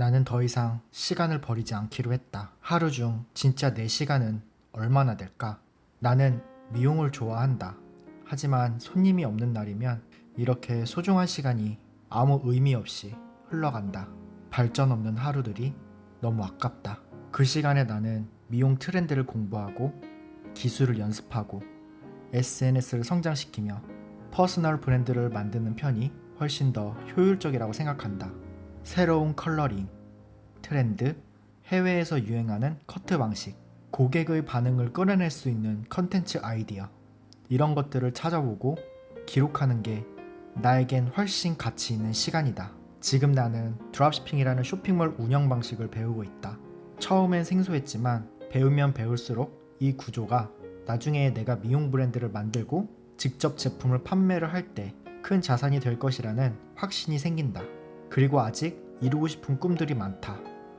나는 더 이상 시간을 버리지 않기로 했다. 하루 중 진짜 내 시간은 얼마나 될까? 나는 미용을 좋아한다. 하지만 손님이 없는 날이면 이렇게 소중한 시간이 아무 의미 없이 흘러간다. 발전 없는 하루들이 너무 아깝다. 그 시간에 나는 미용 트렌드를 공부하고 기술을 연습하고 SNS를 성장시키며 퍼스널 브랜드를 만드는 편이 훨씬 더 효율적이라고 생각한다. 새로운 컬러링, 트렌드, 해외에서 유행하는 커트 방식, 고객의 반응을 끌어낼 수 있는 컨텐츠 아이디어, 이런 것들을 찾아보고 기록하는 게 나에겐 훨씬 가치 있는 시간이다. 지금 나는 드랍시핑이라는 쇼핑몰 운영 방식을 배우고 있다. 처음엔 생소했지만 배우면 배울수록 이 구조가 나중에 내가 미용 브랜드를 만들고 직접 제품을 판매를 할 때 큰 자산이 될 것이라는 확신이 생긴다. 그리고 아직 이루고 싶은 꿈들이 많다.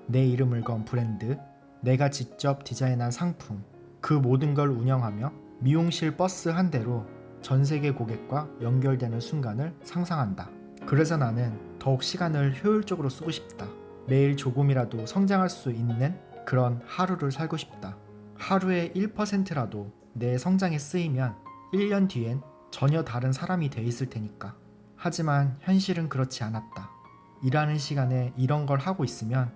내 이름을 건 브랜드, 내가 직접 디자인한 상품, 그 모든 걸 운영하며 미용실 버스 한 대로 전 세계 고객과 연결되는 순간을 상상한다. 그래서 나는 더욱 시간을 효율적으로 쓰고 싶다. 매일 조금이라도 성장할 수 있는 그런 하루를 살고 싶다. 하루의 1%라도 내 성장에 쓰이면 1년 뒤엔 전혀 다른 사람이 돼 있을 테니까. 하지만 현실은 그렇지 않았다. 일하는 시간에 이런 걸 하고 있으면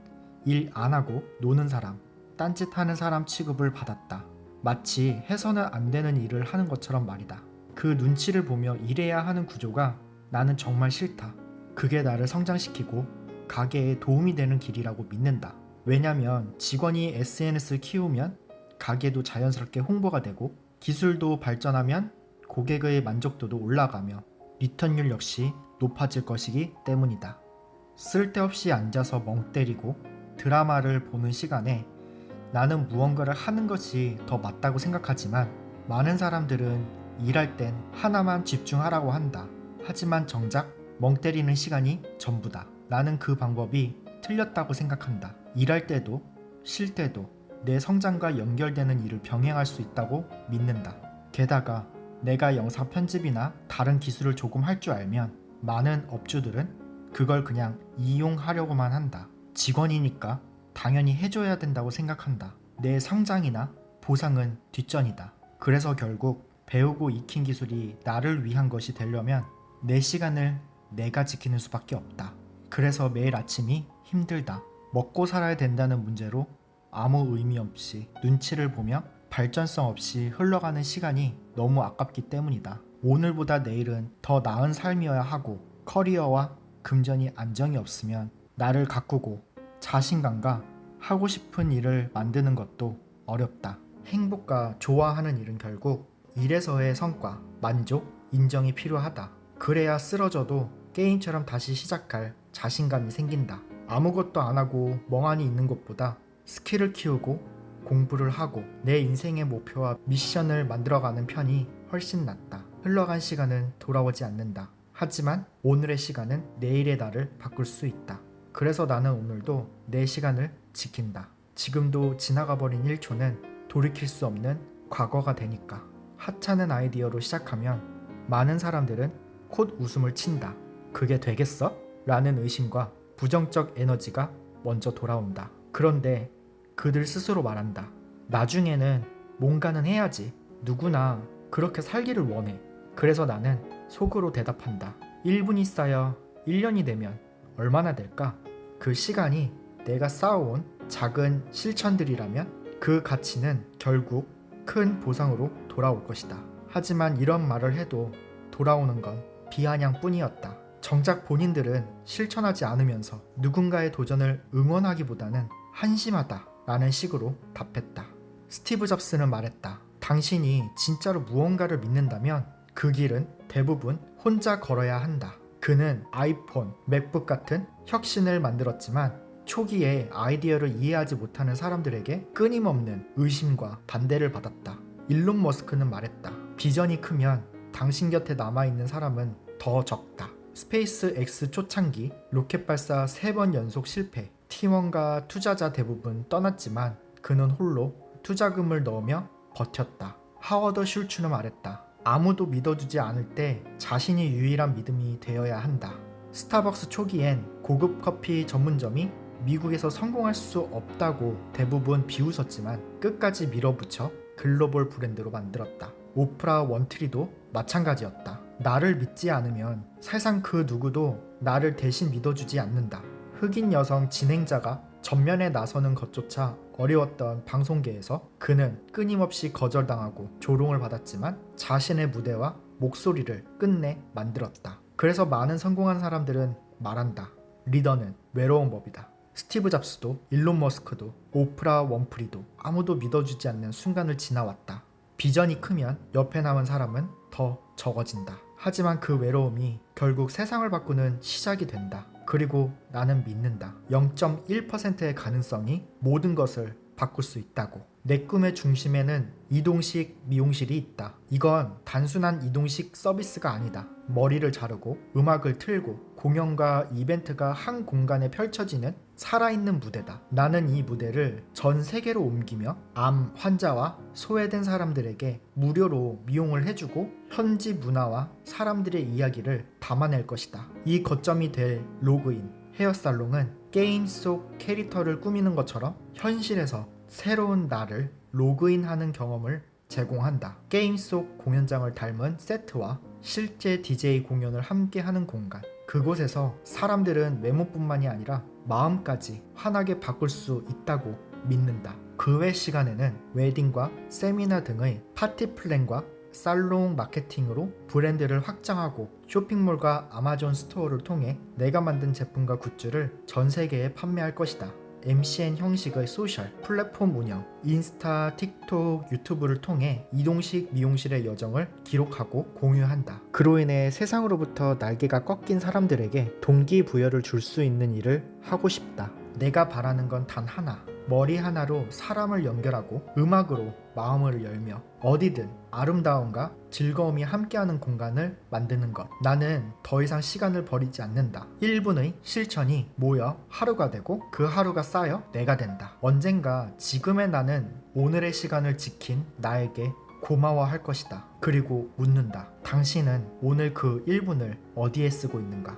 일 안 하고 노는 사람, 딴짓 하는 사람 취급을 받았다. 마치 해서는 안 되는 일을 하는 것처럼 말이다. 그 눈치를 보며 일해야 하는 구조가 나는 정말 싫다. 그게 나를 성장시키고 가게에 도움이 되는 길이라고 믿는다. 왜냐면 직원이 SNS를 키우면 가게도 자연스럽게 홍보가 되고 기술도 발전하면 고객의 만족도도 올라가며 리턴율 역시 높아질 것이기 때문이다. 쓸데없이 앉아서 멍 때리고 드라마를 보는 시간에 나는 무언가를 하는 것이 더 맞다고 생각하지만 많은 사람들은 일할 땐 하나만 집중하라고 한다. 하지만 정작 멍 때리는 시간이 전부다. 나는 그 방법이 틀렸다고 생각한다. 일할 때도 쉴 때도 내 성장과 연결되는 일을 병행할 수 있다고 믿는다. 게다가 내가 영상 편집이나 다른 기술을 조금 할 줄 알면 많은 업주들은 그걸 그냥 이용하려고만 한다. 직원이니까 당연히 해줘야 된다고 생각한다. 내 성장이나 보상은 뒷전이다. 그래서 결국 배우고 익힌 기술이 나를 위한 것이 되려면 내 시간을 내가 지키는 수밖에 없다. 그래서 매일 아침이 힘들다. 먹고 살아야 된다는 문제로 아무 의미 없이 눈치를 보며 발전성 없이 흘러가는 시간이 너무 아깝기 때문이다. 오늘보다 내일은 더 나은 삶이어야 하고 커리어와 금전이 안정이 없으면 나를 가꾸고 자신감과 하고 싶은 일을 만드는 것도 어렵다. 행복과 좋아하는 일은 결국 일에서의 성과, 만족, 인정이 필요하다. 그래야 쓰러져도 게임처럼 다시 시작할 자신감이 생긴다. 아무것도 안 하고 멍하니 있는 것보다 스킬을 키우고 공부를 하고 내 인생의 목표와 미션을 만들어가는 편이 훨씬 낫다. 흘러간 시간은 돌아오지 않는다. 하지만 오늘의 시간은 내일의 나를 바꿀 수 있다. 그래서 나는 오늘도 내 시간을 지킨다. 지금도 지나가 버린 1초는 돌이킬 수 없는 과거가 되니까. 하찮은 아이디어로 시작하면 많은 사람들은 콧 웃음을 친다. 그게 되겠어? 라는 의심과 부정적 에너지가 먼저 돌아온다. 그런데 그들 스스로 말한다. 나중에는 뭔가는 해야지. 누구나 그렇게 살기를 원해. 그래서 나는 속으로 대답한다. 1분이 쌓여 1년이 되면 얼마나 될까? 그 시간이 내가 쌓아온 작은 실천들이라면 그 가치는 결국 큰 보상으로 돌아올 것이다. 하지만 이런 말을 해도 돌아오는 건 비아냥 뿐이었다. 정작 본인들은 실천하지 않으면서 누군가의 도전을 응원하기보다는 한심하다 라는 식으로 답했다. 스티브 잡스는 말했다. 당신이 진짜로 무언가를 믿는다면 그 길은 대부분 혼자 걸어야 한다. 그는 아이폰, 맥북 같은 혁신을 만들었지만 초기에 아이디어를 이해하지 못하는 사람들에게 끊임없는 의심과 반대를 받았다. 일론 머스크는 말했다. 비전이 크면 당신 곁에 남아있는 사람은 더 적다. 스페이스 X 초창기 로켓 발사 3번 연속 실패. 팀원과 투자자 대부분 떠났지만 그는 홀로 투자금을 넣으며 버텼다. 하워드 슐츠는 말했다. 아무도 믿어주지 않을 때 자신이 유일한 믿음이 되어야 한다. 스타벅스 초기엔 고급 커피 전문점이 미국에서 성공할 수 없다고 대부분 비웃었지만 끝까지 밀어붙여 글로벌 브랜드로 만들었다. 오프라 원트리도 마찬가지였다. 나를 믿지 않으면 세상 그 누구도 나를 대신 믿어주지 않는다. 흑인 여성 진행자가 전면에 나서는 것조차 어려웠던 방송계에서 그는 끊임없이 거절당하고 조롱을 받았지만 자신의 무대와 목소리를 끝내 만들었다. 그래서 많은 성공한 사람들은 말한다. 리더는 외로운 법이다. 스티브 잡스도 일론 머스크도 오프라 원프리도 아무도 믿어주지 않는 순간을 지나왔다. 비전이 크면 옆에 남은 사람은 더 적어진다. 하지만 그 외로움이 결국 세상을 바꾸는 시작이 된다. 그리고 나는 믿는다. 0.1%의 가능성이 모든 것을 바꿀 수 있다고. 내 꿈의 중심에는 이동식 미용실이 있다. 이건 단순한 이동식 서비스가 아니다. 머리를 자르고 음악을 틀고 공연과 이벤트가 한 공간에 펼쳐지는 살아있는 무대다. 나는 이 무대를 전 세계로 옮기며 암 환자와 소외된 사람들에게 무료로 미용을 해주고 현지 문화와 사람들의 이야기를 담아낼 것이다. 이 거점이 될 로그인 헤어살롱은 게임 속 캐릭터를 꾸미는 것처럼 현실에서 새로운 나를 로그인하는 경험을 제공한다. 게임 속 공연장을 닮은 세트와 실제 DJ 공연을 함께 하는 공간. 그곳에서 사람들은 외모뿐만이 아니라 마음까지 환하게 바꿀 수 있다고 믿는다. 그 외 시간에는 웨딩과 세미나 등의 파티 플랜과 살롱 마케팅으로 브랜드를 확장하고 쇼핑몰과 아마존 스토어를 통해 내가 만든 제품과 굿즈를 전 세계에 판매할 것이다. MCN 형식의 소셜, 플랫폼 운영, 인스타, 틱톡, 유튜브를 통해 이동식 미용실의 여정을 기록하고 공유한다. 그로 인해 세상으로부터 날개가 꺾인 사람들에게 동기부여를 줄 수 있는 일을 하고 싶다. 내가 바라는 건 단 하나. 머리 하나로 사람을 연결하고 음악으로 마음을 열며 어디든 아름다움과 즐거움이 함께하는 공간을 만드는 것. 나는 더 이상 시간을 버리지 않는다. 1분의 실천이 모여 하루가 되고 그 하루가 쌓여 내가 된다. 언젠가 지금의 나는 오늘의 시간을 지킨 나에게 고마워할 것이다. 그리고 묻는다. 당신은 오늘 그 1분을 어디에 쓰고 있는가?